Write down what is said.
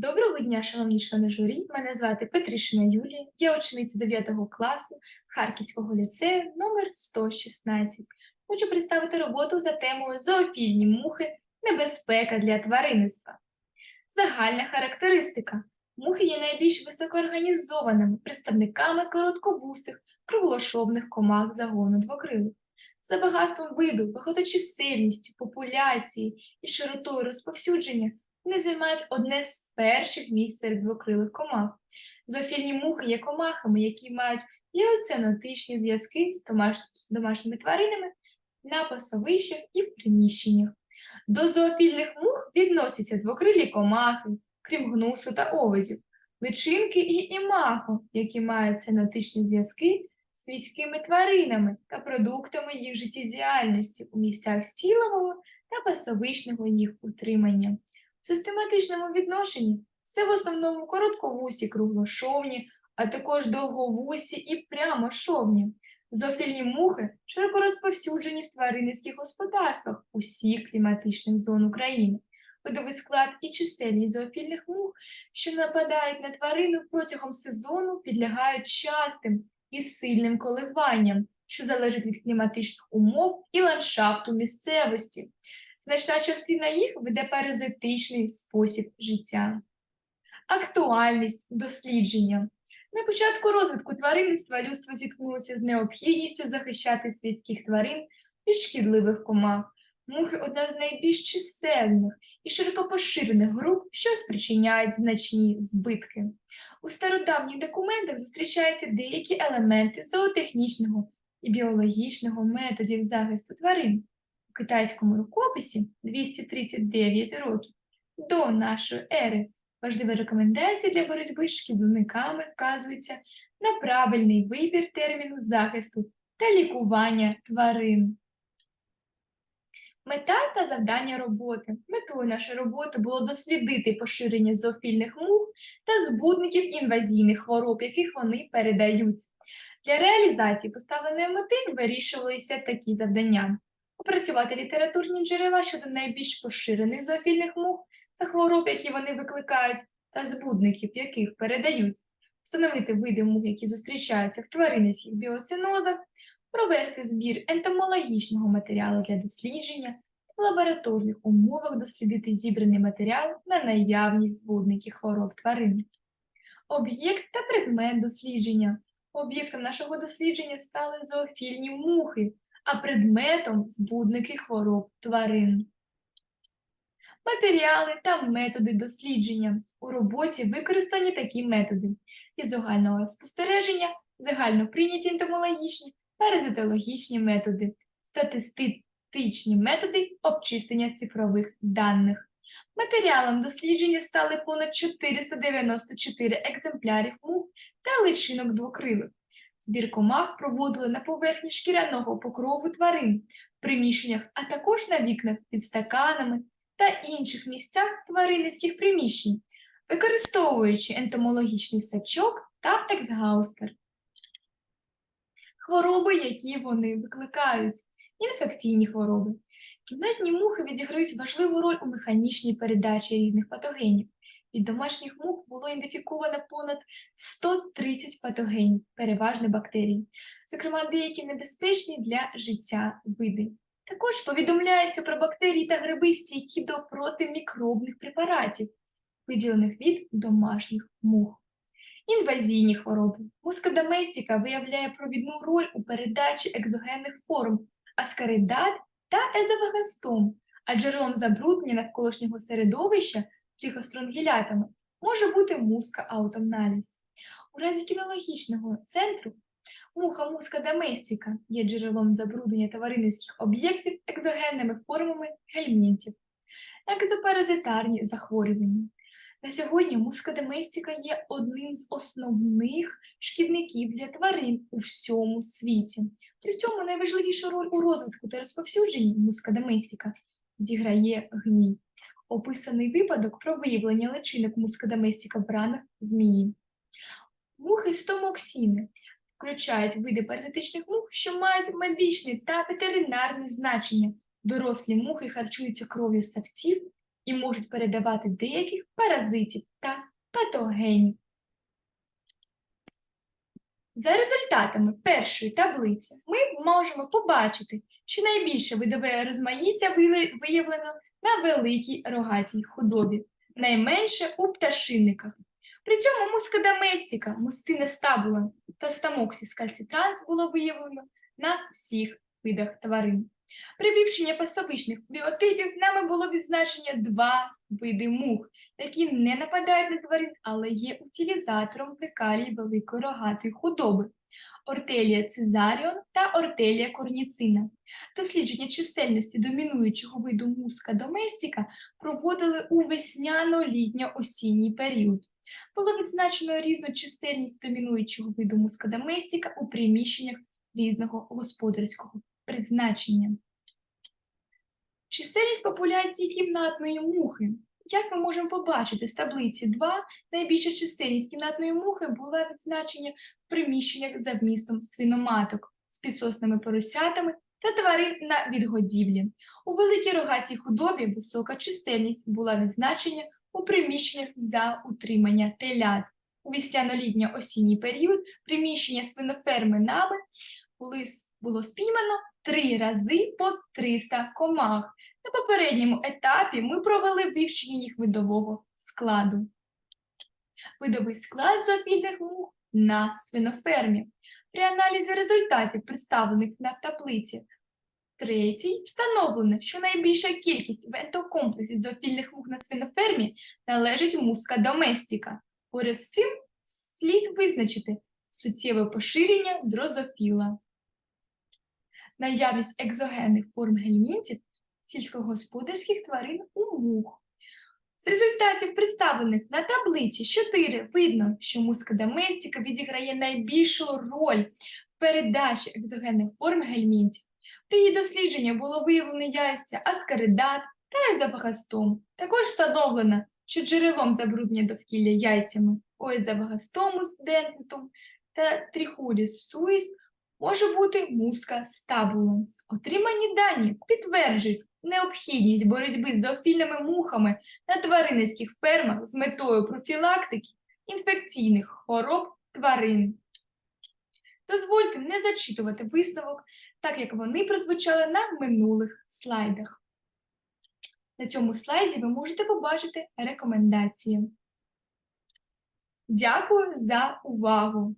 Доброго дня, шановні члени журі. Мене звати Петрішина Юлія, я учениця 9 класу Харківського ліцею номер 116. Хочу представити роботу за темою Зоофільні мухи небезпека для тваринництва. Загальна характеристика. Мухи є найбільш високоорганізованими представниками коротковусих, круглошовних комах загону двокрилих. За багатством виду, багаточисельністю, популяції і широтою розповсюдження вони займають одне з перших місць серед двокрилих комах. Зоофільні мухи є комахами, які мають ліоценотичні зв'язки з домашніми тваринами на пасовищах і в приміщеннях. До зоофільних мух відносяться двокрилі комахи, крім гнусу та овидів, личинки і імахо, які мають синотичні зв'язки з міськими тваринами та продуктами їх життєдіяльності у місцях стілового та пасовищного їх утримання. Систематичному відношенні це в основному коротковусі круглошовні, а також довговусі і прямошовні. Зоофільні мухи широко розповсюджені в тваринницьких господарствах усіх кліматичних зон України. Видовий склад і чисельність зоофільних мух, що нападають на тварину протягом сезону, підлягають частим і сильним коливанням, що залежать від кліматичних умов і ландшафту місцевості. Значна частина їх веде паразитичний спосіб життя. Актуальність дослідження. На початку розвитку тваринництва людство зіткнулося з необхідністю захищати світських тварин від шкідливих комах. Мухи одна з найбільш чисельних і широко поширених груп, що спричиняють значні збитки. У стародавніх документах зустрічаються деякі елементи зоотехнічного і біологічного методів захисту тварин китайському рукописі 239 років до нашої ери. Важлива рекомендація для боротьби з шкідниками вказується на правильний вибір терміну захисту та лікування тварин. Мета та завдання роботи. Метою нашої роботи було дослідити поширення зоофільних мух та збудників інвазійних хвороб, яких вони передають. Для реалізації поставленої мети вирішувалися такі завдання: опрацювати літературні джерела щодо найбільш поширених зоофільних мух та хвороб, які вони викликають, та збудників, яких передають, встановити види мух, які зустрічаються в тваринницьких біоцинозах, провести збір ентомологічного матеріалу для дослідження, в лабораторних умовах дослідити зібраний матеріал на наявність збудників хвороб тварин. Об'єкт та предмет дослідження. Об'єктом нашого дослідження стали зоофільні мухи, а предметом збудники хвороб тварин. Матеріали та методи дослідження. У роботі використані такі методи із загального спостереження, загально прийняті ентомологічні, паразитологічні методи, статистичні методи обчислення цифрових даних. Матеріалом дослідження стали понад 494 екземплярів мух та личинок двокрилих. Збір комах проводили на поверхні шкіряного покрову тварин, в приміщеннях, а також на вікнах під стаканами та інших місцях тваринницьких приміщень, використовуючи ентомологічний сачок та ексгаустер. Хвороби, які вони викликають, інфекційні хвороби. Кімнатні мухи відіграють важливу роль у механічній передачі різних патогенів. Від домашніх мух було ідентифіковано понад 130 патогенів, переважно бактерій, зокрема деякі небезпечні для життя види. Також повідомляється про бактерії та гриби стійкі до протимікробних препаратів, виділених від домашніх мух. Інвазійні хвороби. Мускадоместіка виявляє провідну роль у передачі екзогенних форм аскаридат та езовагастом, а джерелом забруднення навколишнього середовища трихостронгілятами може бути муска аутомналіз. У разі кінологічного центру муха муска доместіка є джерелом забруднення тваринницьких об'єктів екзогенними формами гельмінтів. Екзопаразитарні захворювання. На сьогодні муска доместіка є одним з основних шкідників для тварин у всьому світі. При цьому найважливішу роль у розвитку та розповсюдженні муска доместіка відіграє гній. Описаний випадок про виявлення личинок мускадаместіка в ранах змії. Мухи стомоксіни включають види паразитичних мух, що мають медичне та ветеринарне значення. Дорослі мухи харчуються кров'ю савців і можуть передавати деяких паразитів та патогенів. За результатами першої таблиці ми можемо побачити, що найбільше видове розмаїття виявлено на великій рогатій худобі, найменше у пташинниках. При цьому муска доместіка, мустина стабула та стамоксіс кальцитранс було виявлено на всіх видах тварин. При вивченні пасовичних біотипів нами було відзначення два види мух, які не нападають на тварин, але є утилізатором фекалій великої рогатої худоби. Ортелія цезаріон та ортелія корніцина. Дослідження чисельності домінуючого виду муска доместіка проводили у весняно-літньо-осінній період. Було відзначено різну чисельність домінуючого виду муска доместіка у приміщеннях різного господарського призначення. Чисельність популяції кімнатної мухи. Як ми можемо побачити з таблиці 2, найбільша чисельність кімнатної мухи була відзначення в приміщеннях за вмістом свиноматок з підсосними поросятами та тварин на відгодівлі. У великій рогатій худобі висока чисельність була відзначення у приміщеннях за утримання телят. У весняно-літньо-осінній період приміщення свиноферми нами були, с- було спіймано три рази по 300 комах. На попередньому етапі ми провели вивчення їх видового складу. Видовий склад зоофільних мух на свинофермі. При аналізі результатів, представлених на таблиці третій, встановлено, що найбільша кількість в ентокомплексі зоофільних мух на свинофермі належить муска доместіка. Поряд з цим слід визначити суттєве поширення дрозофіла. Наявність екзогенних форм гельмінтів сільськогосподарських тварин у мух. З результатів, представлених на таблиці 4, видно, що муска відіграє найбільшу роль в передачі екзогенних форм гельмінтів. При її дослідженні було виявлено яйця аскаридат та езофагастом. Також встановлено, що джерелом забруднення довкілля яйцями Оезофагастомус дентум та Тріхуріс суїс може бути муска стабуланс. Отримані дані підтверджують необхідність боротьби з зоофільними мухами на тваринницьких фермах з метою профілактики інфекційних хвороб тварин. Дозвольте не зачитувати висновок, так як вони прозвучали на минулих слайдах. На цьому слайді ви можете побачити рекомендації. Дякую за увагу!